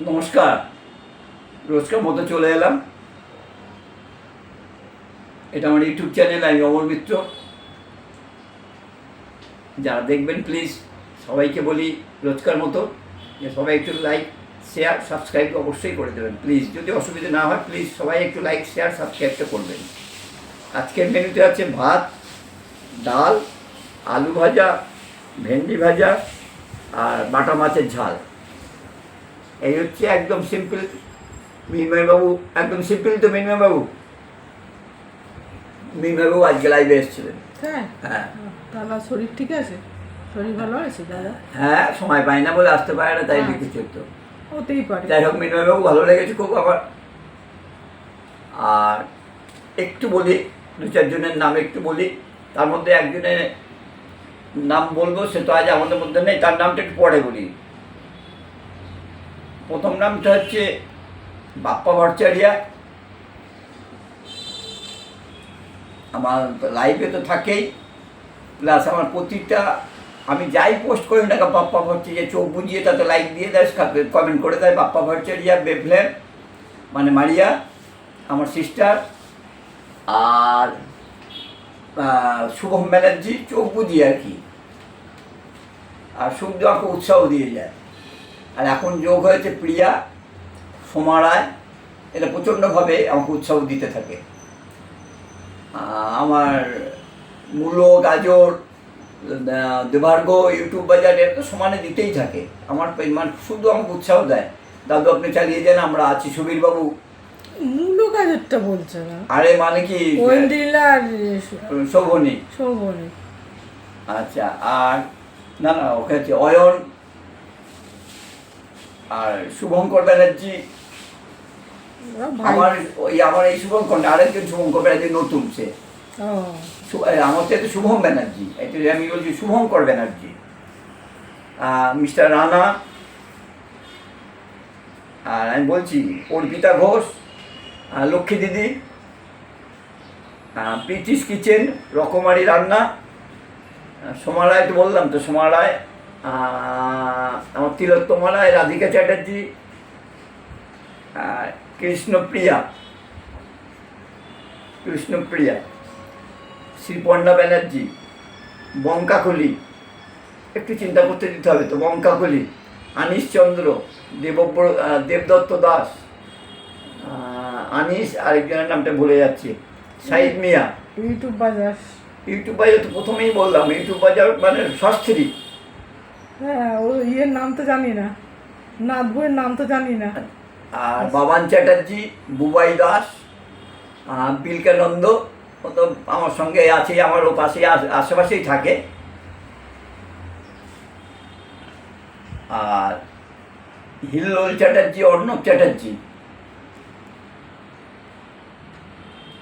নমস্কার। রোজকার মতো চলে এলাম। এটা আমার ইউটিউব চ্যানেল, আমি অমর মিত্র। যারা দেখবেন প্লিজ সবাইকে বলি রোজকার মতো, যে সবাই একটু লাইক শেয়ার সাবস্ক্রাইব অবশ্যই করে দেবেন প্লিজ যদি অসুবিধা না হয় প্লিজ সবাই একটু লাইক শেয়ার সাবস্ক্রাইবটা করবেন। আজকের মেনুতে আছে ভাত, ডাল, আলু ভাজা, ভেন্ডি ভাজা, আর বাটা মাছের ঝাল। এই হচ্ছে একদম সিম্পল বাবু একদম সিম্পল তো বাবু বাবু আজকে লাইভে এসেছিলেন। হ্যাঁ। হ্যাঁ। দাদা শরীর ঠিক আছে? শরীর ভালো আছে দাদা? হ্যাঁ সময় পাই না বলে আসতে পারে না তাই আচ্ছা। লিখেছে তো হতেই পারে। যাই হোক বাবু ভালো লেগেছে খুব আমার আর একটু বলি দু চারজনের নাম একটু বলি তার মধ্যে একজনের নাম বলব সে তো আজ আমাদের মধ্যে নেই তার নামটা একটু পরে বলি। প্রথম নামটা হচ্ছে বাপ্পা ভট্টাচারিয়া। আমার লাইভে তো থাকেই। প্লাস আমার প্রতিটা, আমি যাই পোস্ট করি না বাপ্পা ভট্টাচারিয়া চোখ বুঝিয়ে তাতে লাইক দিয়ে দেয় কমেন্ট করে দেয়, বাপ্পা ভট্টাচারিয়া বেফলেম মানে মারিয়া, আমার সিস্টার আর শুভম ব্যানার্জি, চোখ বুঝিয়ে আর কি। আর সূর্য আমাকে উৎসাহ দিয়ে যায়। আর এখন যোগ হয়েছে প্রিয়া সোমা রায় এটা প্রচণ্ডভাবে আমাকে উৎসাহ দিতে থাকে। আমার মূলো গাজর আহ, দেবার্গ ইউটিউব বাজার তো সমানে দিতেই থাকে। আমার মানে শুধু আমাকে উৎসাহ দেয়। দাদু আপনি চালিয়ে যান আমরা আছি সুবীরবাবু। মূল্য কাজেরটা বলছে না। আরে মানে কি? আর শোভনী। সৌবনী আচ্ছা আর না না ওকে হচ্ছে অয়ন। আর শুভঙ্কর ব্যানার্জি আমার ওই আমার এই শুভঙ্কর না, আরেকজন শুভঙ্কর ব্যানার্জি নতুন সে। আমার তো শুভম ব্যানার্জি আমি বলছি শুভঙ্কর ব্যানার্জি। মিস্টার রানা আর আমি বলছি অর্পিতা ঘোষ লক্ষ্মী দিদি প্রীতিস কিচেন রকমারি রান্না সোমা রায় তো বললাম তো সোমা রায় আমার তিলোত্তমা রায় রাধিকা চ্যাটার্জি কৃষ্ণপ্রিয়া কৃষ্ণপ্রিয়া শ্রীপর্ণা ব্যানার্জি বঙ্কাকলি। একটু চিন্তা করতে দিতে হবে তো বঙ্কাকলি আনিস চন্দ্র দেবব্র দেবদত্ত দাস আনিস আরেকজনের নামটা ভুলে যাচ্ছি সাইদ মিয়া। ইউটিউব বাজার। ইউটিউব বাজার তো প্রথমেই বললাম ইউটিউব বাজার মানে সস্ত্রী হ্যাঁ ও ইয়ের নাম তো জানি না। নাথ বইয়ের নাম তো জানি না। আর বাবান চ্যাটার্জি বুবাই দাস আহ, বিলকানন্দ ও তো আমার সঙ্গে আছে আমার ও পাশে আশ- আশেপাশেই থাকে। আর হিল্লোল চ্যাটার্জি অর্ণব চ্যাটার্জি।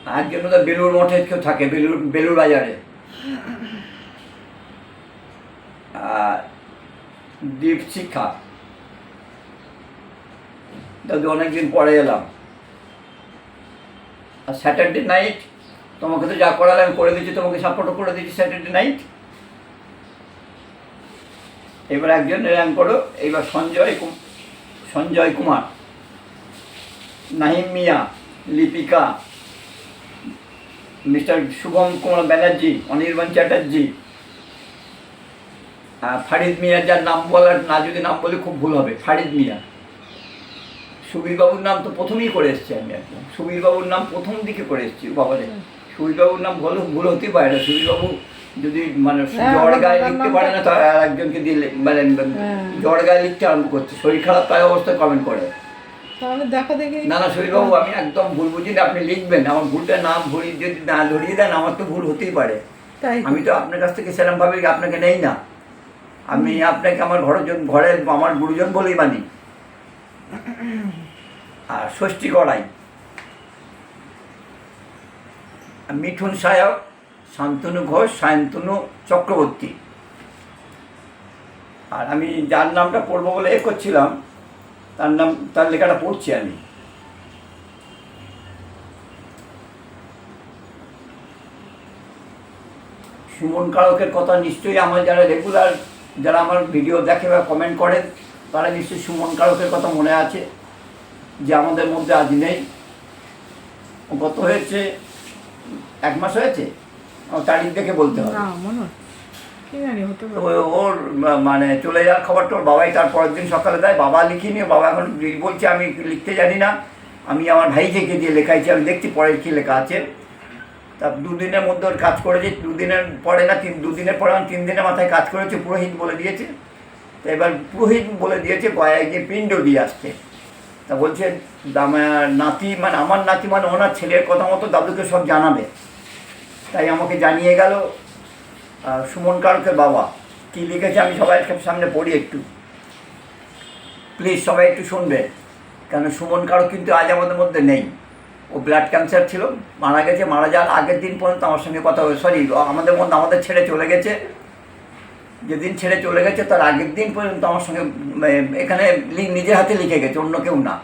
একজন তো বেলুর মঠে কেউ থাকে বেলুর বেলুর বাজারে। আর দীপশিখা। দাদু, অনেকদিন পরে এলাম। আর স্যাটারডে নাইট তোমাকে তো যা করালে আমি করে দিচ্ছি, তোমাকে সাপোর্টও করে দিচ্ছি স্যাটারডে নাইট এবার একজন র্যাঙ্ক করো এইবার সঞ্জয় সঞ্জয় কুমার, নাহিম মিয়া, লিপিকা, মিস্টার শুভম কুমার ব্যানার্জি, অনির্বাণ চ্যাটার্জি ফারিদ মিয়া যার নাম বলার না যদি নাম বলে খুব ভুল হবে ফারিদ মিয়া। সুবীরবাবুর নাম তো প্রথমেই করে এসেছি আমি একদম। সুবীরবাবুর নাম প্রথম দিকে করে এসেছি বাবারে সুবীরবাবুর নাম ভুল ভুল হতেই পারে না। সুবীরবাবু যদি মানে হ্যাঁ, জ্বর গায়ে লিখতে পারে না তো আর একজনকে দিয়ে মানে হ্যাঁ। জ্বর গায়ে লিখতে আরম্ভ করছে। শরীর খারাপ তাই অবস্থায় কমেন্ট করে। না না শরীরবাবু আমি একদম ভুল বুঝি না আপনি লিখবেন। আমার ভুলটা নাম ভুল যদি না ধরিয়ে দেন আমার তো ভুল হতেই পারে। আমি তো আপনার কাছ থেকে সেরকম ভাবে আপনাকে নেই না। আমি আপনাকে আমার ঘরের ঘরের আমার গুরুজন বলেই মানি। আর ষষ্ঠী গড়াই মিঠুন সায়ক, শান্তনু ঘোষ সায়ন্তনু চক্রবর্তী। আর আমি যার নামটা পড়ব বলে এ করছিলাম, তার নাম, তার লেখাটা পড়ছি আমি। সুমন কারকের কথা নিশ্চয়ই আমার যারা রেগুলার যারা আমার ভিডিও দেখে বা কমেন্ট করেন তারা নিশ্চয়ই সুমন কারকের কথা মনে আছে যে আমাদের মধ্যে আজ নেই। গত হয়েছে এক মাস হয়েছে? তারিখ দেখে বলতে হবে। ওর মানে চলে যাওয়ার খবরটা ওর বাবাই তার পরের দিন সকালে দেয় বাবা লিখিনি বাবা এখন বলছে আমি লিখতে জানি না। আমি আমার ভাইকে দিয়ে লেখাইছি আমি দেখছি পরের কী লেখা আছে। তা দুদিনের মধ্যে ওর কাজ করেছে, দুদিনের পরে না, তিন, দুদিনের পরে তিন দিনের মাথায় কাজ করেছে, পুরোহিত বলে দিয়েছে। তো এবার পুরোহিত বলে দিয়েছে, গয়ায় গিয়ে পিণ্ড দিয়ে আসছে। তা বলছে নাতি মানে আমার নাতি মানে ওনার ছেলের কথা মতো দাদুকে সব জানাবে। তাই আমাকে জানিয়ে গেল সুমন কারকের বাবা। কি লিখেছে আমি সবাই সামনে পড়ি একটু। প্লিজ সবাই একটু শুনবে, কেন সুমন কারক কিন্তু আজ আমাদের মধ্যে নেই। ও ব্লাড ক্যান্সার ছিল, মারা গেছে, মারা যাওয়ার আগের দিন পর্যন্ত আমার সঙ্গে কথা বলে সরি আমাদের মধ্যে, আমাদের ছেড়ে চলে গেছে। যেদিন ছেড়ে চলে গেছে, তার আগের দিন পর্যন্ত আমার সঙ্গে এখানে নিজে হাতে লিখে গেছে, অন্য কেউ না।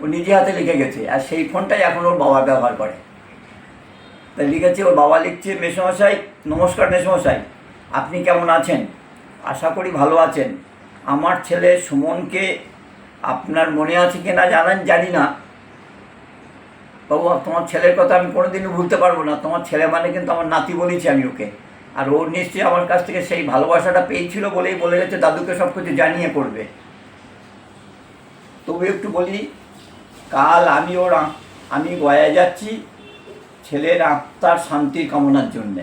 ও নিজে হাতে লিখে গেছে, আর সেই ফোনটাই এখন ওর বাবা ব্যবহার করে। তাই লিখেছে, ওর বাবা লিখছে, মেসমশাই, নমস্কার মেসমশাই, আপনি কেমন আছেন? আশা করি ভালো আছেন। আমার ছেলে সুমনকে আপনার মনে আছে কি না জানেন, জানি না। বাবু তোমার ছেলের কথা আমি কোনোদিনই ভুলতে পারব না। তোমার ছেলে মানে কিন্তু আমার নাতি বলেছি আমি ওকে। আর ও নিশ্চয়ই আমার কাছ থেকে সেই ভালোবাসাটা পেয়েছিল বলেই বলে গেছে, দাদুকে সব কিছু জানিয়ে করবে। তবু একটু বলি, কাল আমি ওর আমি গয়া যাচ্ছি ছেলের আত্মার শান্তির কামনার জন্যে।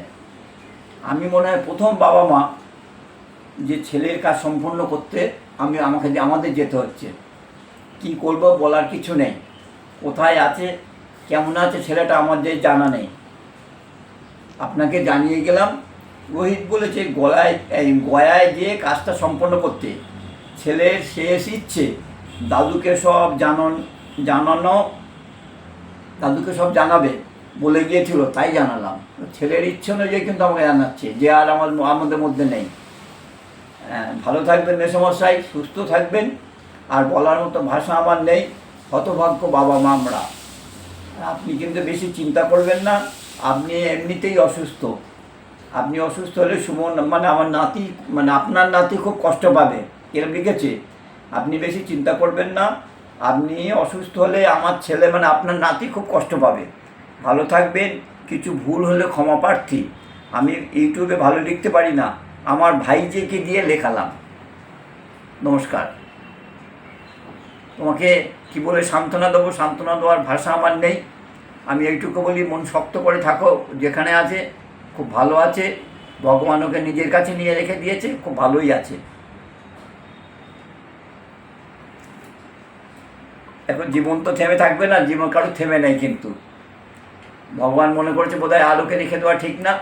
আমি মনে হয় প্রথম বাবা মা যে ছেলের কাজ সম্পূর্ণ করতে আমি আমাকে, আমাদের যেতে হচ্ছে। কি করব বলার কিছু নেই। কোথায় আছে কেমন আছে ছেলেটা আমাদের জানা নেই। আপনাকে জানিয়ে গেলাম রোহিত বলেছে গলায় গয়ায় গিয়ে কাজটা সম্পন্ন করতে। ছেলের শেষ ইচ্ছে দাদুকে সব জানান জানানো দাদুকে সব জানাবে বলে গিয়েছিল তাই জানালাম। ছেলের ইচ্ছে অনুযায়ী কিন্তু আমাকে জানাচ্ছে যে আর আমার আমাদের মধ্যে নেই। হ্যাঁ, ভালো থাকবেন মেসমশাই সুস্থ থাকবেন আর বলার মতো ভাষা আমার নেই হতভাগ্য বাবা মা আমরা। আপনি কিন্তু বেশি চিন্তা করবেন না, আপনি এমনিতেই অসুস্থ। আপনি অসুস্থ হলে সুমন মানে আমার নাতি মানে আপনার নাতি খুব কষ্ট পাবে, এরকম লিখেছে। আপনি বেশি চিন্তা করবেন না, আপনি অসুস্থ হলে আমার ছেলে মানে আপনার নাতি খুব কষ্ট পাবে। ভালো থাকবেন, কিছু ভুল হলে ক্ষমা প্রার্থী। আমি ইউটিউবে ভালো লিখতে পারি না, আমার ভাইজিকে দিয়ে লেখালাম। নমস্কার। তোমাকে কি বলে সান্ত্বনা দেবো? সান্ত্বনা দেওয়ার ভাষা আমার নেই। আমি এইটুকু বলি, মন শক্ত করে থাকো। যেখানে আছে, খুব ভালো আছে। ভগবান ওকে নিজের কাছে নিয়ে রেখে দিয়েছে, খুব ভালোই আছে। এখন জীবন তো থেমে থাকবে না, জীবন কারও থেমে নেই কিন্তু। ভগবান মনে করেছে বোধহয় আলোকে রেখে দেওয়া ঠিক না,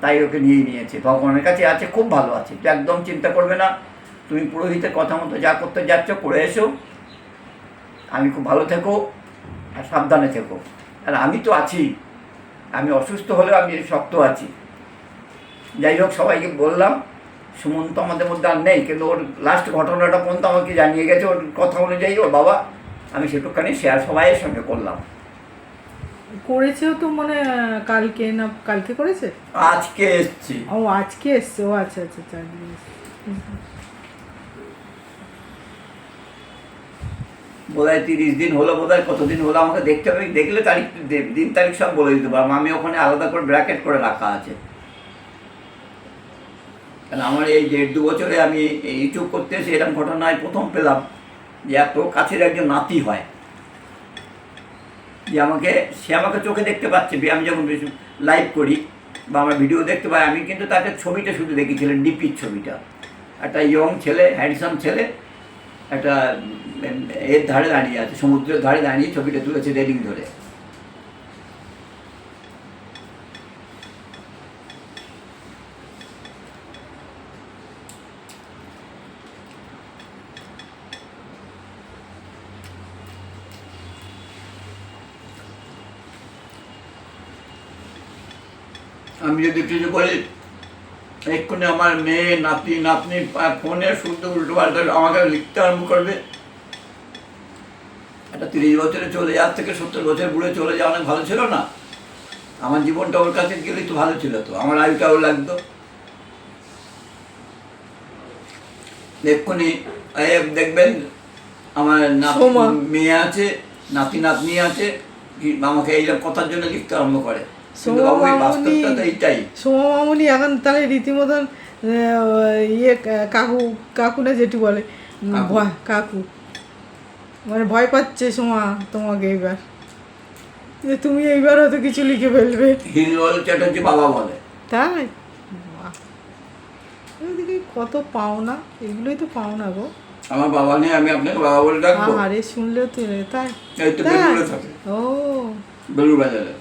তাই ওকে নিয়ে নিয়েছে। ভগবানের কাছে আছে, খুব ভালো আছে। একদম চিন্তা করবে না। তুমি পুরোহিতের কথা মতো যা করতে যাচ্ছ, করে এসো। আমি খুব ভালো থেকো আর সাবধানে থেকো। আর আমি তো আছি। আমি অসুস্থ হলেও আমি শক্ত আছি। যাই হোক সবাইকে বললাম সুমন তো আমাদের মধ্যে আর নেই কিন্তু ওর লাস্ট ঘটনাটা পর্যন্ত আমাকে জানিয়ে গেছে ওর কথা অনুযায়ী ওর বাবা আমি সেটুকখানি শেয়ার সবাইয়ের সঙ্গে করলাম। করেছেও তো মানে কালকে না কালকে করেছে? আজকে এসছি। ও আজকে এসছে ও আচ্ছা আচ্ছা আচ্ছা আজকে এসছে। বোধহয় তিরিশ দিন হলো, বোধহয় কতদিন হলো আমাকে দেখতে হবে। দেখলে তারিখ দিন তারিখ সব বলে দিতে পারব। আমি ওখানে আলাদা করে ব্র্যাকেট করে রাখা আছে। কারণ আমার এই দেড় দু বছরে আমি ইউটিউব করতে এসে এরকম ঘটনায় প্রথম পেলাম যে এত কাছের একজন নাতি হয়। যে আমাকে, সে আমাকে চোখে দেখতে পাচ্ছে। আমি যখন লাইভ করি বা আমার ভিডিও দেখতে পাই, আমি কিন্তু তাকে ছবিটা শুধু দেখেছিলাম ডিপির ছবিটা। একটা ইয়ং ছেলে হ্যান্ডসাম ছেলে, একটা এর ধারে দাঁড়িয়ে আছে, সমুদ্রের ধারে দাঁড়িয়ে ছবিটা তুলেছে রেলিং ধরে। আমি যদি কিছু বলি, এক্ষুনি আমার মেয়ে নাতি, নাতনি ফোনে শুদ্ধ উল্টো পাল্টা আমাকে লিখতে আরম্ভ করবে। একটা তিরিশ বছরে চলে যাওয়ার থেকে সত্তর বছর বুড়ে চলে যাওয়া অনেক ভালো ছিল না? আমার জীবনটা ওর কাছে গেলেই তো ভালো ছিল তো আমার আয়ুটাও লাগতো। এক্ষুনি দেখবেন আমার নাতি মেয়ে আছে নাতি নাতনি আছে আমাকে এইরকম কথার জন্য লিখতে আরম্ভ করে। কিন্তু সোমা বাবু এই মামুনি- বাস্তবটা তো এইটাই। সোমা মামুনি এখন তাহলে রীতিমতন ইয়ে কাকু কাকু না যেটি বলে কাকু। মানে ভয় পাচ্ছে সোমা তোমাকে এইবার। যে তুমি এইবার হয়তো কিছু লিখে ফেলবে। হিরল চ্যাটার্জি বাবা বলে। তাই? এদিকে কত পাওনা এগুলোই তো পাওনা গো। আমার বাবা নিয়ে আমি আপনাকে বাবা বলে ডাকবো। আরে শুনলেও তো রে, তাই? এই তো তাই? বেলুড়ে থাকে। ও। বেলুড় বাজারে।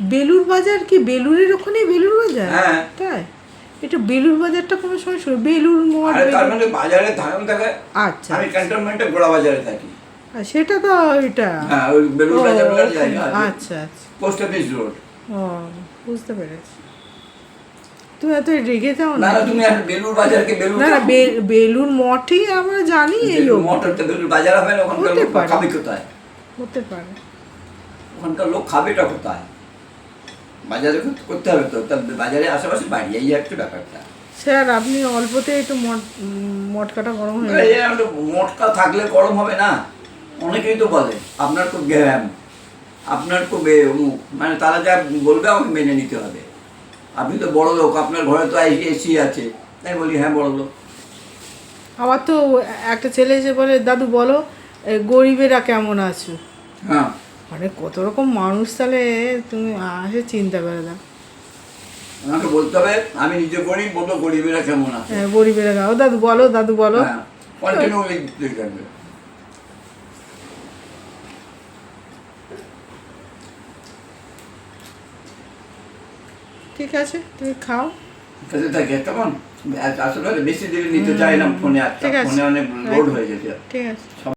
বেলুর বাজার কি? বেলুরের ওখানে বেলুর বাজার? হ্যাঁ। তাই? এটা বেলুর বাজারটা কোনো সময় শুনে বেলুর মঠ তার মানে বাজারে ধারণ থাকে। আচ্ছা আমি ক্যান্টনমেন্টে গোড়া বাজারে থাকি। সেটা তো এটা। হ্যাঁ ওই বেলুড় বাজার বলে জায়গা আচ্ছা আচ্ছা। পোস্ট অফিস রোড ও বুঝতে পেরেছি। তুমি এত রেগে যাও না। তুমি আর বাজারকে না বেলুর মঠই আমরা জানি এই বাজার হবে না ওখানকার। খাবে কোথায়? হতে পারে। ওখানকার লোক খাবেটা কোথায়? বাজারে করতে হবে তো। তা বাজারে আশেপাশে বাড়ি এই একটা ব্যাপারটা। স্যার আপনি অল্পতে একটু মটকাটা গরম হয়ে মোটকা থাকলে গরম হবে না। অনেকেই তো বলে আপনার তো জ্ঞান আপনার তো বে অমুক মানে তারা যা বলবে আমাকে মেনে নিতে হবে। আপনি তো বড় লোক আপনার ঘরে তো এসি আছে। তাই বলি হ্যাঁ বড় লোক। আমার তো একটা ছেলে এসে বলে দাদু বলো গরিবেরা কেমন আছো? হ্যাঁ। মানে কত রকম মানুষ তাহলে তুমি আসে চিন্তা করে দাও। আমাকে বলতে হবে আমি নিজে গরিব বলব গরিবেরা কেমন আছে? হ্যাঁ গরিবেরা দাদু বলো দাদু বলো। হ্যাঁ থাকবে ঠিক আছে তুমি খাও। থাকে কেমন আসলে বেশি দিলে নিতে চাই না ফোনে। ফোনে অনেক লোড হয়ে গেছে। ঠিক আছে।